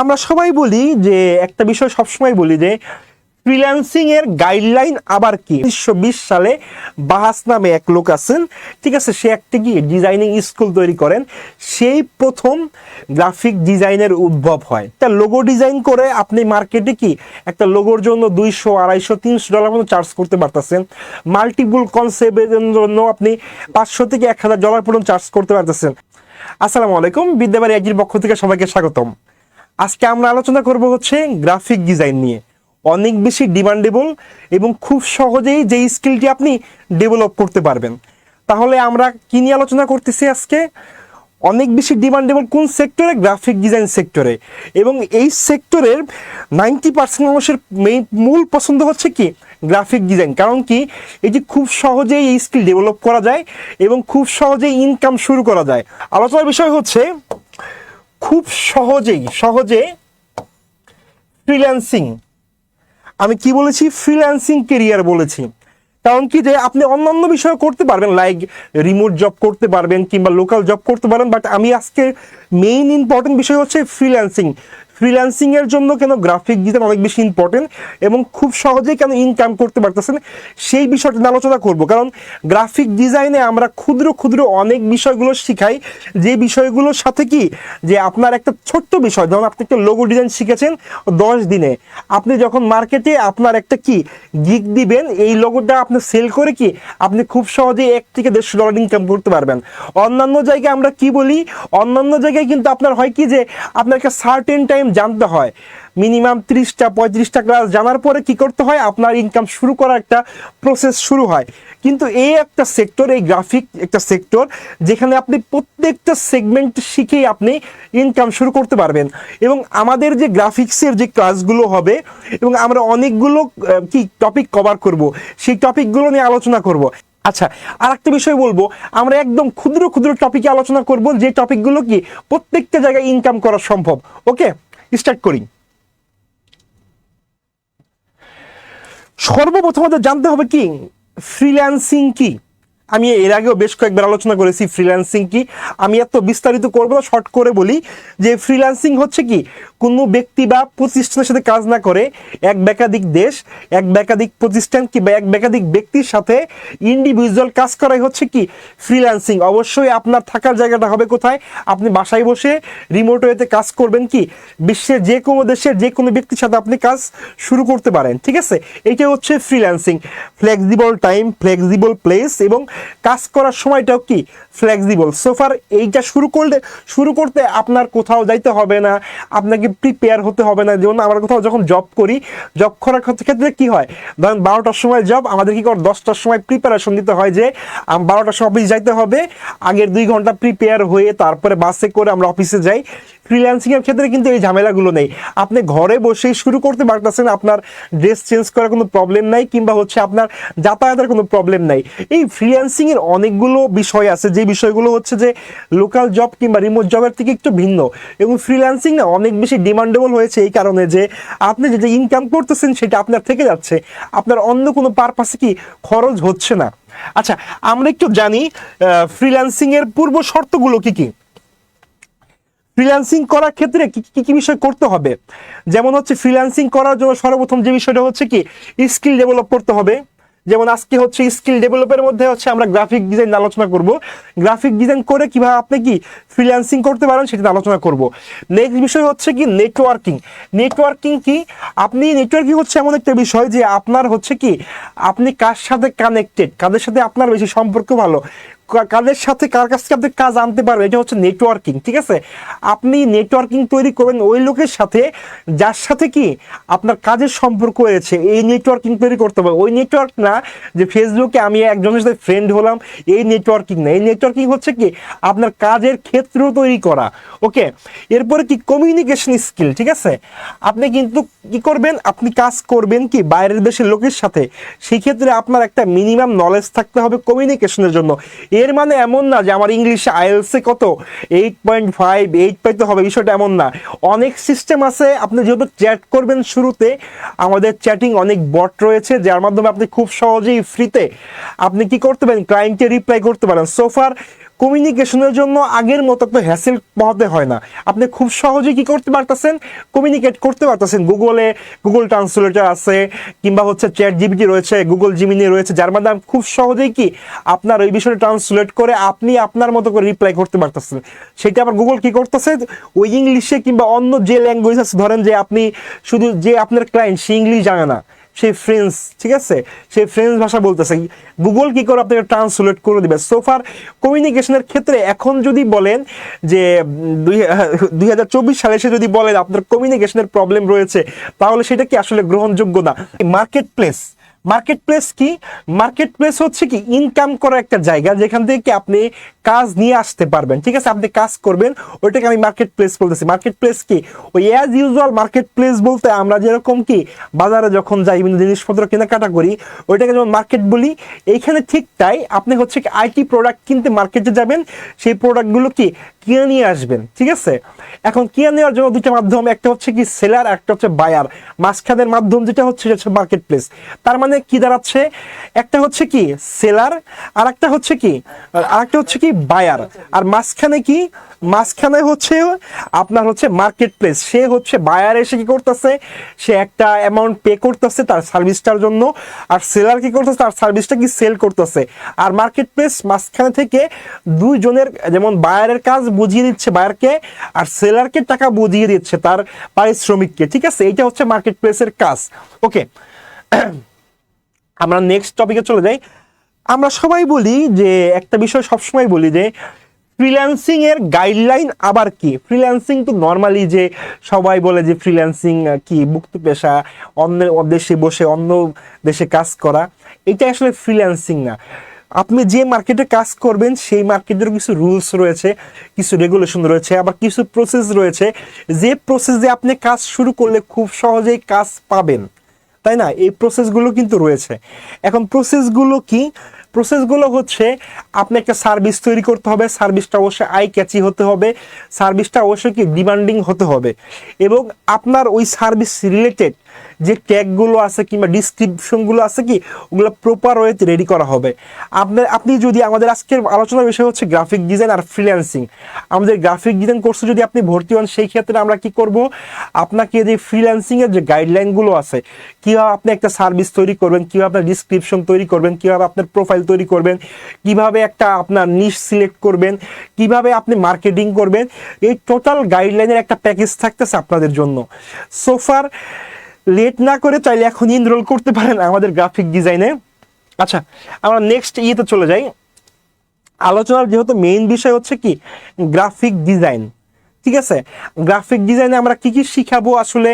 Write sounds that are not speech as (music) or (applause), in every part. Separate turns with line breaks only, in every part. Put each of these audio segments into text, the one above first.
আমরা সবাই বলি যে, একটা বিষয় সবসময় বলি যে ফ্রিল্যান্সিং এর গাইডলাইন আবার কি? উনিশশো বিশ সালে বাহাস নামে এক লোক আছেন, ঠিক আছে, সে একটা কি ডিজাইনিং স্কুল তৈরি করেন, সেই প্রথম গ্রাফিক ডিজাইনের উদ্ভব হয়। একটা লোগো ডিজাইন করে আপনি মার্কেটে কি, একটা লোগোর জন্য দুইশো, আড়াইশো, তিনশো ডলার মতো চার্জ করতে পারতেছেন। মাল্টিপুল কনসেপ্টের জন্য আপনি পাঁচশো থেকে এক হাজার ডলার পর্যন্ত চার্জ করতে পারতেছেন। আসসালামু আলাইকুম, বিদ্যাবাড়ি একজির পক্ষ থেকে সবাইকে স্বাগতম। আজকে আমরা আলোচনা করব হচ্ছে গ্রাফিক ডিজাইন নিয়ে। অনেক বেশি ডিমান্ডেবল এবং খুব সহজেই যে স্কিলটি আপনি ডেভেলপ করতে পারবেন। তাহলে আমরা কি নিয়ে আলোচনা করতেছি আজকে? অনেক বেশি ডিমান্ডেবল কোন সেক্টরে গ্রাফিক ডিজাইন সেক্টরে এবং এই সেক্টরের নাইনটি পার্সেন্ট মানুষের মেইন মূল পছন্দ হচ্ছে কি? গ্রাফিক ডিজাইন কারণ কি? এটি খুব সহজেই এই স্কিল ডেভেলপ করা যায় এবং খুব সহজেই ইনকাম শুরু করা যায়। আলোচনার বিষয় হচ্ছে খুব সহজেই, সহজে ফ্রিল্যান্সিং আমি কি বলেছি? ফ্রিল্যান্সিং কেরিয়ার বলেছি। কারণ কি যে আপনি অন্যান্য বিষয় করতে পারবেন লাইক রিমোট জব করতে পারবেন কিংবা লোকাল জব করতে পারবেন বাট আমি আজকে মেইন ইম্পর্টেন্ট বিষয় হচ্ছে ফ্রিল্যান্সিং ফ্রিল্যান্সিং এর জন্য কেন গ্রাফিক ডিজাইন অনেক বেশি ইম্পর্টেন্ট এবং খুব সহজেই কেন ইনকাম করতে পারতেছেন? সেই বিষয়টা আলোচনা করব। কারণ গ্রাফিক ডিজাইনে আমরা ক্ষুদ্র ক্ষুদ্র অনেক বিষয়গুলো শিখাই। যে বিষয়গুলোর সাথে কি? যে আপনার একটা ছোট্ট বিষয়, যেমন আপনি একটা লোগো ডিজাইন শিখেছেন দশ দিনে। আপনি যখন মার্কেটে আপনার একটা কি গিগ দিবেন, এই লোগোটা আপনি সেল করে কি আপনি খুব সহজেই এক থেকে দেড়শো ডলার ইনকাম করতে পারবেন। অন্যান্য জায়গায় আমরা কি বলি? অন্যান্য জায়গায় কিন্তু আপনার হয় কি যে, আপনাকে সার্টেন টাইম জানতে হয়। মিনিমাম ত্রিশটা, পঁয়ত্রিশটা ক্লাস জানার পরে কি করতে হয়? আপনার ইনকাম শুরু করার একটা প্রসেস শুরু হয়। কিন্তু এই একটা সেক্টর এই গ্রাফিক একটা সেক্টর যেখানে আপনি প্রত্যেকটা সেগমেন্ট শিখেই আপনি ইনকাম শুরু করতে পারবেন। এবং আমাদের যে গ্রাফিক্সের যে ক্লাসগুলো হবে, এবং আমরা অনেকগুলো কি টপিক কভার করব, সেই টপিকগুলো নিয়ে আলোচনা করব। আচ্ছা আর একটা বিষয় বলব, আমরা একদম ক্ষুদ্র ক্ষুদ্র টপিকে আলোচনা করব, যে টপিকগুলো কি প্রত্যেকটা জায়গায় ইনকাম করা সম্ভব ওকে স্টার্ট করি। সর্বপ্রথম জানতে হবে কি? ফ্রিল্যান্সিং কি? আমি এর আগেও বেশ কয়েকবার আলোচনা করেছি ফ্রিল্যান্সিং কি। আমি এত বিস্তারিত করব না শর্ট করে বলি যে ফ্রিল্যান্সিং হচ্ছে কি, কোনো ব্যক্তি বা প্রতিষ্ঠানের সাথে কাজ না করে এক বেকাধিক দেশ, এক বেকাধিক প্রতিষ্ঠান কিংবা এক বেকাধিক ব্যক্তির সাথে ইন্ডিভিজুয়াল কাজ করাই হচ্ছে কি ফ্রিল্যান্সিং অবশ্যই আপনার থাকার জায়গাটা হবে কোথায়? আপনি বাসায় বসে রিমোট ওয়েতে কাজ করবেন কি, বিশ্বের যে কোনো দেশের যে কোনো ব্যক্তির সাথে আপনি কাজ শুরু করতে পারেন, ঠিক আছে? এটা হচ্ছে freelancing flexible time flexible place এবং কাজ করার সময়টাও কি ফ্লেক্সিবল সোফার এইটা শুরু করলে, শুরু করতে আপনার কোথাও যাইতে হবে না, আপনাকে প্রিপেয়ার হতে হবে না। যেমন আমরা কোথাও যখন জব করি জব করার ক্ষেত্রে- কি হয়? ধরেন বারোটার সময় জব আমাদের কি কর? দশটার সময় প্রিপারেশন নিতে হয় যে বারোটার সময় অফিস যাইতে হবে, আগের দুই ঘণ্টা প্রিপেয়ার হয়ে তারপরে বাসে করে আমরা অফিসে যাই। ফ্রিল্যান্সিং এর ক্ষেত্রে কিন্তু এই ঝামেলাগুলো নেই। আপনি ঘরে বসেই শুরু করতে পারতেছেন, আপনার ড্রেস চেঞ্জ করার কোনো প্রবলেম নাই, কিংবা হচ্ছে আপনার যাতায়াতের কোনো প্রবলেম নাই। এই ফ্রিল্যান্সিং এর অনেকগুলো বিষয় আছে, যে বিষয়গুলো হচ্ছে যে লোকাল জব কিংবা রিমোট জবের থেকে একটু ভিন্ন। এবং ফ্রিল্যান্সিং না অনেক বেশি ডিমান্ডেবল হয়েছে এই কারণে যে আপনি যেটা ইনকাম করতেছেন সেটা আপনার থেকে যাচ্ছে। আপনার অন্য কোনো পারপাসে কি খরচ হচ্ছে না। আচ্ছা আমরা একটু জানি ফ্রিল্যান্সিং এর পূর্ব শর্তগুলো কি কি? ফ্রিল্যান্সিং করার ক্ষেত্রে কি কি বিষয় করতে হবে? যেমন হচ্ছে ফ্রিল্যান্সিং করার জন্য সর্বপ্রথম যে বিষয়টা হচ্ছে কি স্কিল ডেভেলপ করতে হবে। যেমন আজকে হচ্ছে স্কিল ডেভেলপের মধ্যে হচ্ছে আমরা গ্রাফিক ডিজাইন আলোচনা করব। গ্রাফিক ডিজাইন করে কীভাবে আপনি কি ফ্রিল্যান্সিং করতে পারেন সেটা আলোচনা করব। নেক্সট বিষয় হচ্ছে কি নেটওয়ার্কিং নেটওয়ার্কিং কি? আপনি নেটওয়ার্কিং হচ্ছে এমন একটা বিষয় যে আপনার হচ্ছে কি, আপনি কার সাথে কানেক্টেড কাদের সাথে আপনার বেশি সম্পর্ক ভালো? কাদের সাথে কার কাছ থেকে আপনি কাজ আনতে পারবেন? এটা হচ্ছে নেটওয়ার্কিং ঠিক আছে? আপনি নেটওয়ার্কিং তৈরি করবেন ওই লোকের সাথে, যার সাথে কি আপনার কাজের সম্পর্ক রয়েছে, এই নেটওয়ার্কিং তৈরি করতে হবে। ওই নেটওয়ার্ক না যে ফেসবুকে আমি একজনের সাথে ফ্রেন্ড হলাম, এই নেটওয়ার্কিং না। এই নেটওয়ার্কিং হচ্ছে কি আপনার কাজের ক্ষেত্র তৈরি করা ওকে এরপরে কি কমিউনিকেশন স্কিল ঠিক আছে? আপনি কিন্তু কি করবেন? আপনি কাজ করবেন কি বাইরের দেশের লোকের সাথে। সেই ক্ষেত্রে আপনার একটা মিনিমাম নলেজ থাকতে হবে কমিউনিকেশনের জন্য। এর মানে এমন না যে আমার ইংলিশে আইএলসে কত? এইট পয়েন্ট ফাইভ এইট পাইতে হবে, বিষয়টা এমন না। অনেক সিস্টেম আছে, আপনি যেহেতু চ্যাট করবেন শুরুতে, আমাদের চ্যাটিং অনেক বট রয়েছে, যার মাধ্যমে আপনি খুব সহজেই ফ্রিতে আপনি কি করতে পারেন? ক্লায়েন্টকে রিপ্লাই করতে পারেন। সোফার কমিউনিকেশনের জন্য আগের মতো তো হ্যাসেল পোহাতে হয় না। আপনি খুব সহজে কি করতে পারতেছেন? কমিউনিকেট করতে পারতেছেন। গুগলে গুগল ট্রান্সলেটর আছে, কিংবা হচ্ছে চ্যাট জিবিটি রয়েছে গুগল জিমিনি রয়েছে, যার মাধ্যমে খুব সহজেই কি আপনার ওই বিষয়টা ট্রান্সলেট করে আপনি আপনার মতো করে রিপ্লাই করতে পারতেছেন। সেটা আবার গুগল কি করতেছে? ওই ইংলিশে কিংবা অন্য যে ল্যাঙ্গুয়েজ আছে ধরেন যে আপনি শুধু যে আপনার ক্লায়েন্ট সে ইংলিশ জানে না। সেই ফ্রেঞ্চ ঠিক আছে? সেই ফ্রেঞ্চ ভাষা বলতেছে। গুগল কি করে আপনাকে ট্রান্সলেট করে দিবে? সোফার কমিউনিকেশনের ক্ষেত্রে এখন যদি বলেন যে, দুই হাজার চব্বিশ সালে সে যদি বলেন আপনার কমিউনিকেশনের প্রবলেম রয়েছে, তাহলে সেটা কি আসলে গ্রহণযোগ্য না? মার্কেট প্লেস মার্কেট প্লেস কি? মার্কেট প্লেস হচ্ছে কি ইনকাম করা একটা জায়গা যেখান থেকে আপনি কাজ নিয়ে আসতে পারবেন। ঠিক আছে? আপনি কাজ করবেন, ওইটাকে আমি মার্কেট প্লেস বলতেছি। মার্কেট প্লেস কি? ওই অ্যাজ ইউজুয়াল মার্কেট প্লেস বলতে আমরা যেরকম কি, বাজারে যখন যাই, বিভিন্ন জিনিসপত্র কেনাকাটা করি, ওইটাকে যেমন মার্কেট বলি, এইখানে ঠিক তাই আপনি হচ্ছে কি আইটি প্রোডাক্ট কিনতে মার্কেটে যাবেন, সেই প্রোডাক্টগুলো কি কিনে নিয়ে আসবেন। ঠিক আছে? এখন কিনে নেওয়ার জন্য দুইটা মাধ্যম, একটা হচ্ছে কি সেলার একটা হচ্ছে বায়ার মাঝখানের মাধ্যম যেটা হচ্ছে, সেটা হচ্ছে মার্কেট প্লেস তার মানে কি দাঁড়াচ্ছে? একটা হচ্ছে কি সেলার আর একটা হচ্ছে কি আর একটা হচ্ছে কি বায়ার আর মাঝখানে কি, মাঝখানে হচ্ছে আপনার হচ্ছে মার্কেট প্লেস সে হচ্ছে বায়ার এসে কি করতেছে? সে একটা অ্যামাউন্ট পে করতেছে তার সার্ভিসটার জন্য। আর সেলার কি করতেছে? তার সার্ভিসটা কি সেল করতেছে? আর মার্কেট প্লেস মাঝখানে থেকে দুইজনের যেমন বায়ারের কাজ বুঝিয়ে দিচ্ছে বায়ারকে আর সেলারকে টাকা বুঝিয়ে দিচ্ছে তার পারিশ্রমিককে। ঠিক আছে? এইটা হচ্ছে মার্কেট প্লেসের কাজ। ওকে আমরা নেক্সট টপিকে চলে যাই। আমরা সবাই বলি যে, একটা বিষয় সবসময় বলি যে ফ্রিল্যান্সিং এর গাইডলাইন আবার কি? ফ্রিল্যান্সিং তো নর্মালি যে সবাই বলে যে ফ্রিল্যান্সিং কি? মুক্ত পেশা, অন্য দেশে বসে, অন্য দেশে কাজ করা। এটা আসলে ফ্রিল্যান্সিং না। আপনি যে মার্কেটে কাজ করবেন, সেই মার্কেটের কিছু রুলস রয়েছে, কিছু রেগুলেশন রয়েছে, আবার কিছু প্রসেস রয়েছে। যে প্রসেসে আপনি কাজ শুরু করলে খুব সহজেই কাজ পাবেন। তাই না? এই প্রসেসগুলো কিন্তু রয়েছে। এখন প্রসেসগুলো কি? প্রসেসগুলো হচ্ছে, আপনি একটা সার্ভিস তৈরি করতে হবে সার্ভিসটা অবশ্যই আই ক্যাচি হতে হবে সার্ভিসটা অবশ্যই কি ডিমান্ডিং হতে হবে। এবং আপনার ওই সার্ভিস রিলেটেড যে ট্যাগগুলো আছে কিংবা ডিসক্রিপশনগুলো আছে কি, ওগুলো প্রপার ওয়েতে রেডি করা হবে। আপনার, আপনি যদি আমাদের আজকের আলোচনার বিষয় হচ্ছে গ্রাফিক ডিজাইন আর ফ্রিল্যান্সিং আমাদের গ্রাফিক ডিজাইন কোর্সে যদি আপনি ভর্তি হন, সেই ক্ষেত্রে আমরা কি করব? আপনাকে যে ফ্রিল্যান্সিংয়ের যে গাইডলাইনগুলো আছে, কীভাবে আপনি একটা সার্ভিস তৈরি করবেন, কীভাবে আপনার ডিসক্রিপশন তৈরি করবেন, কীভাবে আপনার প্রোফাইল তৈরি করবেন, কীভাবে একটা আপনার নিশ সিলেক্ট করবেন, কীভাবে আপনি মার্কেটিং করবেন, এই টোটাল গাইডলাইনের একটা প্যাকেজ থাকতেছে আপনাদের জন্য। সোফার লেট না করে চাইলে এখন এনরোল করতে পারেন আমাদের গ্রাফিক ডিজাইনে আচ্ছা আমরা নেক্সট ইয়েতে চলে যাই। আলোচনার যেহেতু মেইন বিষয় হচ্ছে কি? গ্রাফিক ডিজাইন ঠিক আছে? গ্রাফিক ডিজাইনে আমরা কি কি শিখাবো আসলে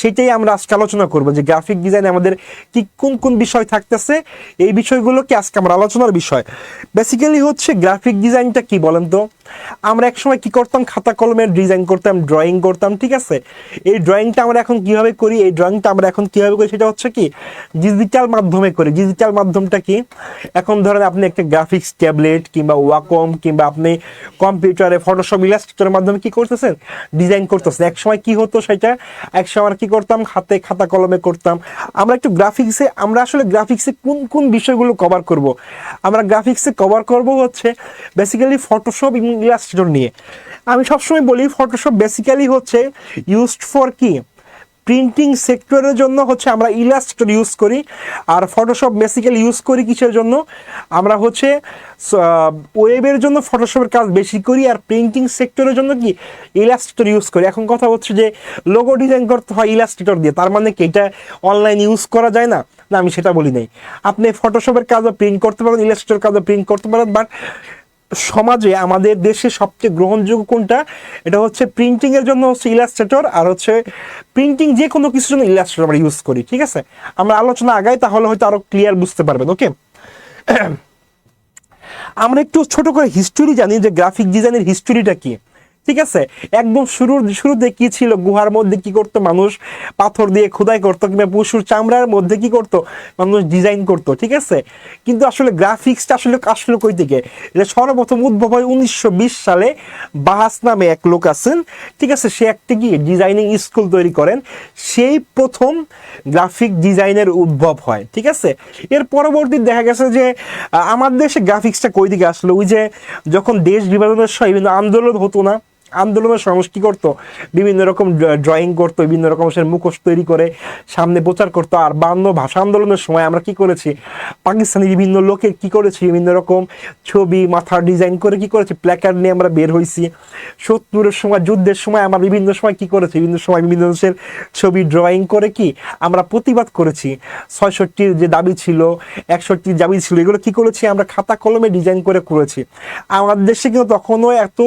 সেটাই আমরা আজকে আলোচনা করব যে গ্রাফিক ডিজাইনে আমাদের কি কোন কোন বিষয় থাকতেছে, এই বিষয়গুলোকে আজকে আমরা আলোচনার বিষয়। বেসিক্যালি হচ্ছে গ্রাফিক ডিজাইনটা কি বলেন তো? আমরা একসময় কি করতাম? খাতা কলমের ডিজাইন করতাম ড্রয়িং করতাম, ঠিক আছে? এই ড্রয়িংটা আমরা এখন কীভাবে করি? এই ড্রয়িংটা আমরা এখন কীভাবে করি? সেটা হচ্ছে কি ডিজিটাল মাধ্যমে করি। ডিজিটাল মাধ্যমটা কি? এখন ধরেন আপনি একটা গ্রাফিক্স ট্যাবলেট কিংবা ওয়াকম কিংবা আপনি কম্পিউটারে ফটোশপ ইলাস্ট্রেটরের মাধ্যমে কি করতেছেন? ডিজাইন করতেছেন। এক সময় কি হতো সেটা? এক সময় আমরা কি করতাম? হাতে খাতা কলমে করতাম। আমরা একটু গ্রাফিক্সে আমরা আসলে গ্রাফিক্সে কোন কোন বিষয়গুলো কভার করব? আমরা গ্রাফিক্সে কভার করব হচ্ছে বেসিক্যালি ফটোশপ এবং ইলাস্ট্রেটর নিয়ে। আমি সবসময় বলি ফটোশপ বেসিক্যালি হচ্ছে ইউজড ফর কি? প্রিন্টিং সেক্টরের জন্য হচ্ছে আমরা ইলাস্ট্রেটর ইউজ করি। আর ফটোশপ বেসিক্যালি ইউজ করি কিসের জন্য? আমরা হচ্ছে ওয়েবের জন্য ফটোশপের কাজ বেশি করি। আর প্রিন্টিং সেক্টরের জন্য কি? ইলাস্ট্রেটর ইউজ করি। এখন কথা হচ্ছে যে লোগো ডিজাইন করতে হয় ইলাস্ট্রেটর দিয়ে। তার মানে কি? এটা অনলাইন ইউজ করা যায় না। না, আমি সেটা বলি নাই। আপনি ফটোশপের কাজও প্রিন্ট করতে পারেন ইলাস্ট্রেটর কাজও প্রিন্ট করতে পারেন। বাট সমাজে আমাদের দেশে সবচেয়ে গ্রহণযোগ্য কোনটা? এটা হচ্ছে প্রিন্টিংয়ের জন্য হচ্ছে ইলাস্ট্রেটর আর হচ্ছে প্রিন্টিং যে কোনো কিছুর জন্য ইলাস্ট্রেটর আমরা ইউজ করি, ঠিক আছে? আমরা আলোচনা আগাই, তাহলে হয়তো আরও ক্লিয়ার বুঝতে পারবেন ওকে (clears throat) আমরা একটু ছোট করে হিস্টোরি জানি, যে গ্রাফিক ডিজাইনের হিস্টোরিটা কি? ঠিক আছে? একদম শুরুর, শুরুতে কি ছিল? গুহার মধ্যে কি করতো মানুষ? পাথর দিয়ে খোদাই করতো কিংবা পশুর চামড়ার মধ্যে কি করতো? মানুষ ডিজাইন করতো, ঠিক আছে? কিন্তু আসলে গ্রাফিক্সটা আসলে আসলে কই থেকে? সর্বপ্রথম উদ্ভব হয় উনিশশো বিশ সালে বাহাস নামে এক লোক আছেন, ঠিক আছে? সে একটি কি ডিজাইনিং স্কুল তৈরি করেন। সেই প্রথম গ্রাফিক ডিজাইনের উদ্ভব হয়, ঠিক আছে? এর পরবর্তী দেখা গেছে যে আমার দেশে গ্রাফিক্সটা কই দিকে আসলো? ওই যে যখন দেশ বিভাজনের সময় বিভিন্ন আন্দোলন হতো না আন্দোলনের কি করতো, বিভিন্ন রকম ড্রয়িং করতো, বিভিন্ন রকম সে মুখোশ তৈরি করে সামনে প্রচার করতো। আর বান্ন ভাষা আন্দোলনের সময় আমরা কি করেছি? পাকিস্তানি বিভিন্ন লোকের কি করেছি? বিভিন্ন রকম ছবি মাথার ডিজাইন করে কি করেছি? প্ল্যাকার্ড নিয়ে আমরা বের হয়েছি সত্তরের সময়, যুদ্ধের সময় আমরা বিভিন্ন সময় কি করেছি? বিভিন্ন সময় বিভিন্ন দেশের ছবি ড্রয়িং করে কি আমরা প্রতিবাদ করেছি। ছয়ষট্টির যে দাবি ছিল, একষট্টির দাবি ছিল, এগুলো কি করেছি? আমরা খাতা কলমে ডিজাইন করে করেছি। আমাদের দেশে কিন্তু তখনও এত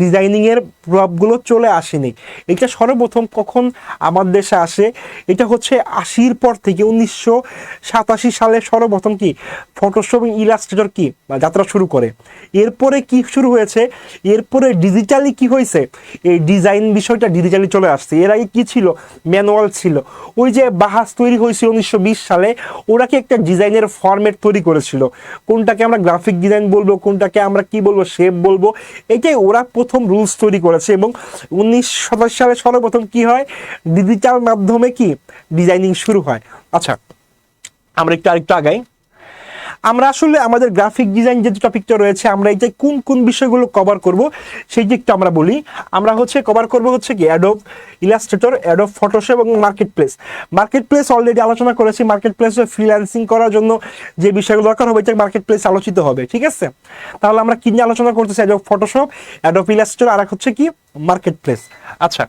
ডিজাইনিং এর প্রভাবগুলো চলে আসেনি। এটা সর্বপ্রথম কখন আমার দেশে আসে, এটা হচ্ছে আশির পর থেকে উনিশশো সাতাশি সালে সর্বপ্রথম কি? ফটোশপ ইলাস্ট্রেটর কি? যাত্রা শুরু করে। এরপরে কি শুরু হয়েছে? এরপরে ডিজিটালি কি হয়েছে? এই ডিজাইন বিষয়টা ডিজিটালি চলে আসছে। এর আগে কি ছিল? ম্যানুয়াল ছিল। ওই যে বাহাস তৈরি হয়েছিল উনিশশো বিশ সালে ওরা কি একটা ডিজাইনের ফরম্যাট তৈরি করেছিল। কোনটাকে আমরা গ্রাফিক ডিজাইন বলব, কোনটাকে আমরা কি বলব শেপ বলব, এটাই ওরা প্রথম রুলস তৈরি করেছে এবং উনিশ সাতাশ সালে সর্বপ্রথম কি হয়? ডিজিটাল মাধ্যমে কি? ডিজাইনিং শুরু হয়। আচ্ছা আমরা একটু আরেকটু আগাই। আমরা আসলে আমাদের গ্রাফিক ডিজাইন যে টপিকটা রয়েছে, আমরা এই যে কোন কোন বিষয়গুলো কভার করব, সেই দিকটা আমরা বলি। আমরা হচ্ছে কভার করব হচ্ছে কি অ্যাডোব ইলাস্ট্রেটর অ্যাডোব ফটোশপ এবং market place market place already আলোচনা করেছি মার্কেট প্লেসে ফ্রিল্যান্সিং করার জন্য যে বিষয়গুলো দরকার হবে এটা মার্কেট প্লেস আলোচিত হবে, ঠিক আছে? তাহলে আমরা কি নিয়ে আলোচনা করতেছি? অ্যাডোব ফটোশপ অ্যাডোব ইলাস্ট্রেটর আর হচ্ছে কি? মার্কেট প্লেস আচ্ছা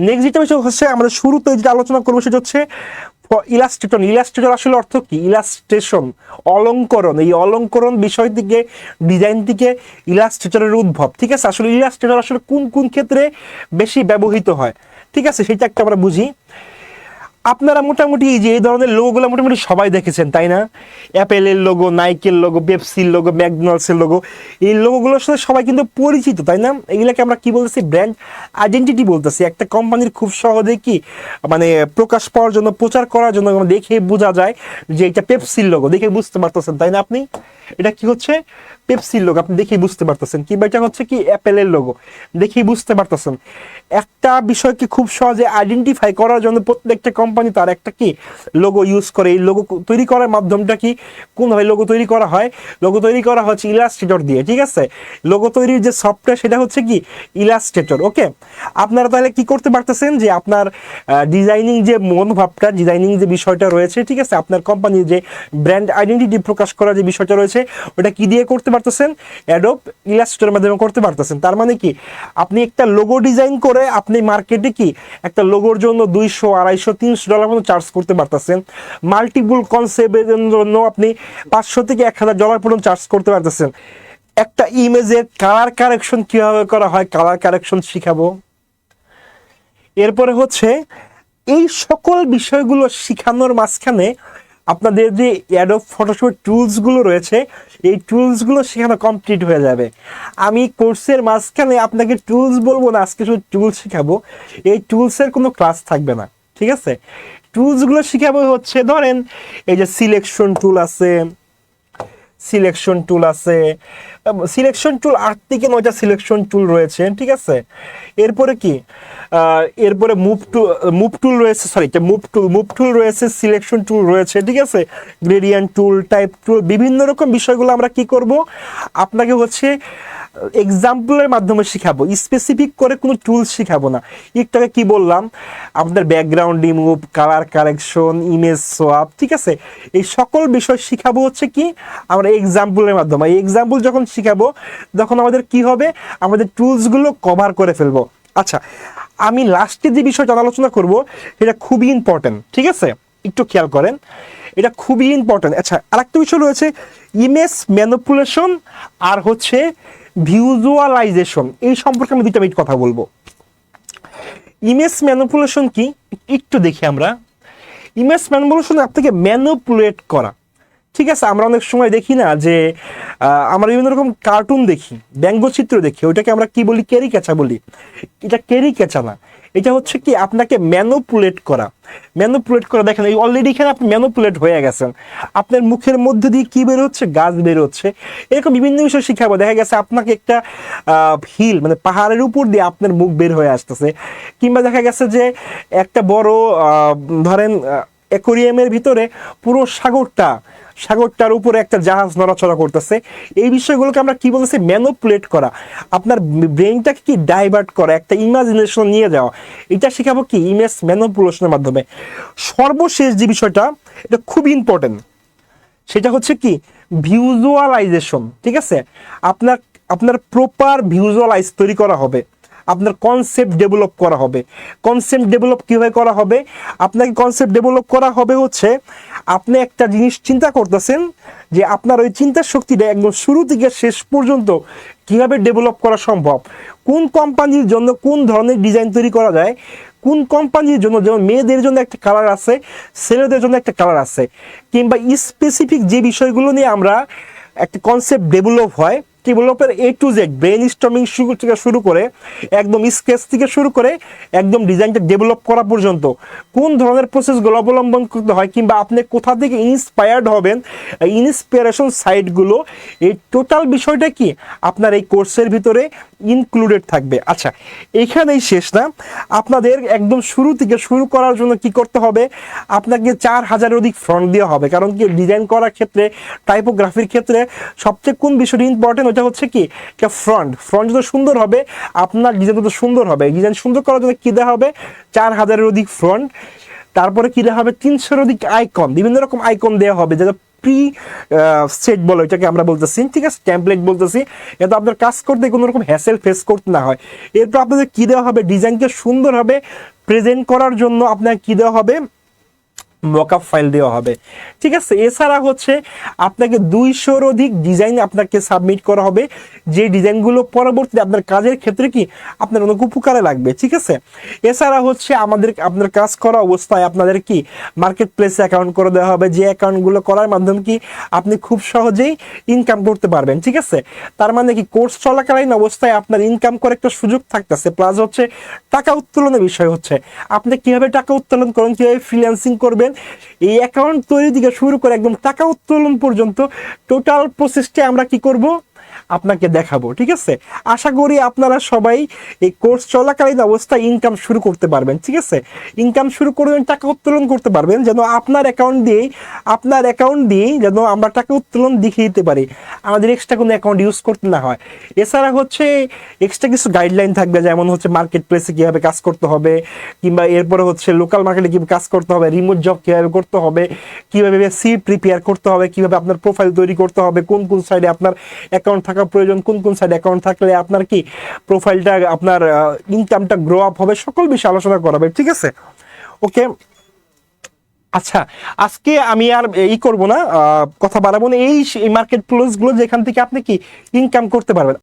নেক্সট যেটা বিষয় হচ্ছে আমরা শুরুতে যেটা আলোচনা করব সেটা হচ্ছে ইলাস্ট্রেটন ইলাস্ট্রেটর আসলে অর্থ কি? ইলাস্ট্রেশন অলঙ্করণ। এই অলঙ্করণ বিষয় থেকে ডিজাইন থেকে ইলাস্ট্রেটরের উদ্ভব। ঠিক আছে? আসলে ইলাস্ট্রেটর আসলে কোন কোন ক্ষেত্রে বেশি ব্যবহৃত হয়? ঠিক আছে? সেটা একটা আমরা বুঝি। আপনারা মোটামুটি যে এই ধরনের লোগোগুলো মোটামুটি সবাই দেখেছেন, তাই না? অ্যাপেলের লোগো নাইকের লোগো পেপসির লোগো ম্যাকডোনাল্ডসের লোগো এই লোগোগুলোর সাথে সবাই কিন্তু পরিচিত, তাই না? এগুলোকে আমরা কি বলতেছি? ব্র্যান্ড আইডেন্টিটি বলতেছি। একটা কোম্পানির খুব সহজে কি মানে প্রকাশ পাওয়ার জন্য, প্রচার করার জন্য দেখে বোঝা যায় যে এটা পেপসির লোগো দেখে বুঝতে পারতেছেন, তাই না আপনি? এটা কি হচ্ছে? পেপসির লোগো আপনি দেখেই বুঝতে পারতেছেন। কিংবা এটা হচ্ছে কি? অ্যাপেলের লোগো দেখেই বুঝতে পারতেছেন। একটা বিষয়কে খুব সহজে আইডেন্টিফাই করার জন্য প্রত্যেকটা কোম্পানি তার একটা কি? লোগো ইউজ করে। এই লোগো তৈরি করার মাধ্যমটা কি? কোনভাবে লোগো তৈরি করা হয়? লোগো তৈরি করা হচ্ছে ইলাস্ট্রেটর দিয়ে, ঠিক আছে? লোগো তৈরির যে সফটওয়্যার সেটা হচ্ছে কি? ইলাস্ট্রেটর ওকে আপনারা তাহলে কি করতে পারতেছেন যে আপনার ডিজাইনিং যে মনোভাবটা ডিজাইনিং যে বিষয়টা রয়েছে, ঠিক আছে? আপনার কোম্পানির যে ব্র্যান্ড আইডেন্টিটি প্রকাশ করার যে বিষয়টা রয়েছে ওটা কি দিয়ে করতে পারতেছেন? অ্যাডোব ইলাস্ট্রেটরের মাধ্যমে করতে পারতেছেন। তার মানে কি? আপনি একটা লোগো ডিজাইন করে আপনি মার্কেটে কি একটা লোগোর জন্য দুইশো, আড়াইশো, তিনশো ডলার মতো চার্জ করতে পারতেছেন। মাল্টিপুল কনসেপ্টের জন্য আপনি পাঁচশো থেকে এক হাজার ডলার পর্যন্ত চার্জ করতে পারতেছেন। একটা ইমেজের কালার কারেকশন কীভাবে করা হয়? কালার কারেকশন শিখাবো। এরপরে হচ্ছে এই সকল বিষয়গুলো শিখানোর মাঝখানে আপনাদের যে অ্যাডোব ফটোশপ টুলসগুলো রয়েছে, এই টুলসগুলো সেখানে কমপ্লিট হয়ে যাবে। আমি কোর্সের মাঝখানে আপনাকে টুলস বলব না, আজকে শুধু টুলস শেখাবো। এই টুলসের কোনো ক্লাস থাকবে না, ঠিক আছে? টুলসগুলো শেখাবো হচ্ছে, ধরেন, এই যে সিলেকশন টুল আছে সিলেকশন টুল আছে। সিলেকশন টুল আট থেকে নয়টা সিলেকশন টুল রয়েছে, ঠিক আছে? এরপরে কি? এরপরে মুভ টু মুভ টুল রয়েছে sorry move tool move tool রয়েছে সিলেকশন টুল রয়েছে, ঠিক আছে? গ্রেডিয়ান টুল টাইপ টুল বিভিন্ন রকম বিষয়গুলো আমরা কি করব? আপনাকে হচ্ছে এক্সাম্পলের মাধ্যমে শিখাবো। স্পেসিফিক করে কোনো টুলস শিখাবো না। একটু কি বললাম? আপনাদের background remove colour correction image swap ঠিক আছে? এই সকল বিষয় শিখাবো হচ্ছে কি? আমরা এক্সাম্পলের মাধ্যমে। এই এক্সাম্পল যখন শিখাবো, তখন আমাদের কি হবে? আমাদের টুলসগুলো কভার করে ফেলব। আচ্ছা আমি লাস্টে যে বিষয়টা আলোচনা করব সেটা খুবই ইম্পর্টেন্ট ঠিক আছে? একটু খেয়াল করেন। এটা খুবই ইম্পর্টেন্ট আচ্ছা আরেকটা বিষয় রয়েছে ইমেজ ম্যানিপুলেশন আর হচ্ছে ভিজুয়ালাইজেশন এই সম্পর্কে আমি দুইটা মিনিট কথা বলব। ইমেজ ম্যানিপুলেশন কি? একটু দেখি আমরা। ইমেজ ম্যানিপুলেশন আপনাকে ম্যানিপুলেট করা। ঠিক আছে, আমরা অনেক সময় দেখি না যে আমরা বিভিন্ন রকম কার্টুন দেখি ব্যঙ্গচিত্র দেখি, ওইটাকে আমরা কি বলি, কেরি কেঁচা বলি। এটা কেরি কেঁচা না, এটা হচ্ছে কি আপনাকে ম্যানোপুলেট করা। ম্যানোপুলেট করা, দেখেন, এই অলরেডি এখানে আপনি ম্যানোপুলেট হয়ে গেছেন। আপনার মুখের মধ্যে দিয়ে কি বের হচ্ছে গাছ বের হচ্ছে এরকম বিভিন্ন বিষয় শিখাবো। দেখা গেছে আপনাকে একটা হিল মানে পাহাড়ের উপর দিয়ে আপনার মুখ বের হয়ে আসতেছে। কিংবা দেখা গেছে যে একটা বড় ধরেন অ্যাকোরিয়ামের ভিতরে পুরো সাগরটা, সাগরটার উপরে একটা জাহাজ নড়াচড়া করতেছে। এই বিষয়গুলোকে আমরা কি বলতেছি? ম্যানোপুলেট করা। আপনার ব্রেনটাকে কি ডাইভার্ট করা? একটা ইমাজিনেশন নিয়ে যাওয়া। এটা শেখাবো কি? ইমেজ ম্যানোপুলেশনের মাধ্যমে। সর্বশেষ যে বিষয়টা, এটা খুব ইম্পর্টেন্ট সেটা হচ্ছে কি? ভিজুয়ালাইজেশন ঠিক আছে? আপনার আপনার প্রপার ভিজুয়ালাইজ তৈরি করা হবে। আপনার কনসেপ্ট ডেভেলপ করা হবে। কনসেপ্ট ডেভেলপ কীভাবে করা হবে? আপনাকে কনসেপ্ট ডেভেলপ করা হবে হচ্ছে, আপনি একটা জিনিস চিন্তা করতেছেন যে আপনার ওই চিন্তার শক্তিটা একদম শুরু থেকে শেষ পর্যন্ত কীভাবে ডেভেলপ করা সম্ভব? কোন কোম্পানির জন্য কোন ধরনের ডিজাইন তৈরি করা যায়? কোন কোম্পানির জন্য, যেমন মেয়েদের জন্য একটা কালার আছে, ছেলেদের জন্য একটা কালার আছে, কিংবা স্পেসিফিক যে বিষয়গুলো নিয়ে আমরা একটা কনসেপ্ট ডেভেলপ হয় ডেভেলপের A to Z brainstorming থেকে শুরু করে, একদম স্কেচ থেকে শুরু করে, একদম ডিজাইনটা ডেভেলপ করা পর্যন্ত, কোন ধরনের প্রসেসগুলো অবলম্বন করতে হয় কিংবা আপনি কোথা থেকে ইন্সপায়ার্ড হবেন ইন্সপিরেশন সাইটগুলো এই টোটাল বিষয়টা কি? আপনার এই কোর্সের ভিতরে ইনক্লুডেড থাকবে। আচ্ছা এখানেই শেষ না। আপনাদের একদম শুরু থেকে শুরু করার জন্য কি করতে হবে? আপনাকে চার হাজারের অধিক ফ্রন্ট দেওয়া হবে। কারণ কি ডিজাইন করার ক্ষেত্রে টাইপোগ্রাফির ক্ষেত্রে সবচেয়ে কোন বিষয়টি ইম্পর্টেন্ট ওটা হচ্ছে কি ফ্রন্ট ফ্রন্ট যত সুন্দর হবে, আপনার ডিজাইন তত সুন্দর হবে। ডিজাইন সুন্দর করার জন্য কী দেওয়া হবে? চার হাজারের অধিক ফ্রন্ট তারপরে কী দেওয়া হবে? তিনশোর অধিক আইকন বিভিন্ন রকম আইকন দেওয়া হবে, যেটা প্রি সেট বলে ওইটাকে আমরা বলতেছি, ঠিক আছে? ট্যাম্পলেট বলতেছি। এটা আপনার কাজ করতে কোনো রকম হ্যাসেল ফেস করতে না হয়। এরপর আপনাদের কী দেওয়া হবে? ডিজাইনকে সুন্দরভাবে প্রেজেন্ট করার জন্য আপনাকে কী দেওয়া হবে? মকআপ ফাইল দেওয়া হবে। ঠিক আছে? এছাড়া হচ্ছে আপনাকে দুইশোর অধিক ডিজাইন আপনাকে সাবমিট করা হবে। যে ডিজাইনগুলো পরবর্তীতে আপনার কাজের ক্ষেত্রে কি আপনার অনেক উপকারে লাগবে, ঠিক আছে? এছাড়া হচ্ছে আমাদের, আপনার কাজ করা অবস্থায় আপনাদের কি মার্কেট প্লেসে অ্যাকাউন্ট করে দেওয়া হবে। যে অ্যাকাউন্টগুলো করার মাধ্যমে কি আপনি খুব সহজেই ইনকাম করতে পারবেন, ঠিক আছে? তার মানে কি কোর্স চলাকালীন অবস্থায় আপনার ইনকাম করার একটা সুযোগ থাকতেছে। প্লাস হচ্ছে টাকা উত্তোলনের বিষয় হচ্ছে। আপনি কীভাবে টাকা উত্তোলন করেন, কীভাবে ফ্রিল্যান্সিং করবেন এই অ্যাকাউন্ট তৈরি থেকে শুরু করে একদম টাকা উত্তোলন পর্যন্ত টোটাল প্রসেসটা আমরা কি করব? আপনাকে দেখাবো, ঠিক আছে? আশা করি আপনারা সবাই এই কোর্স চলাকালীন অবস্থায় ইনকাম শুরু করতে পারবেন, ঠিক আছে? ইনকাম শুরু করবেন, টাকা উত্তোলন করতে পারবেন, যেন আপনার অ্যাকাউন্ট দিয়ে আপনার অ্যাকাউন্ট দিয়ে যেন আমরা টাকা উত্তোলন দেখিয়ে দিতে পারি। আমাদের এক্সট্রা কোনো অ্যাকাউন্ট ইউজ করতে না হয়। এছাড়া হচ্ছে এক্সট্রা কিছু গাইডলাইন থাকবে, যেমন হচ্ছে মার্কেট প্লেসে কীভাবে কাজ করতে হবে, কিংবা এরপরে হচ্ছে লোকাল মার্কেটে কীভাবে কাজ করতে হবে রিমোট জব কীভাবে করতে হবে, কীভাবে সি প্রিপেয়ার করতে হবে, কীভাবে আপনার প্রোফাইল তৈরি করতে হবে, কোন কোন সাইডে আপনার অ্যাকাউন্ট থাকা প্রয়োজন, কোন কোন সাইড অ্যাকাউন্ট থাকলে আপনার কি প্রোফাইলটা আপনার ইনকামটা গ্রো আপ হবে, সকল বিষয়ে আলোচনা করাবে, ঠিক আছে? ওকে আচ্ছা আজকে আমি আর ই করব না কথা বাড়াবো না। এই মার্কেট প্লেসগুলো যেখান থেকে আপনি কি ইনকাম করতে পারবেন?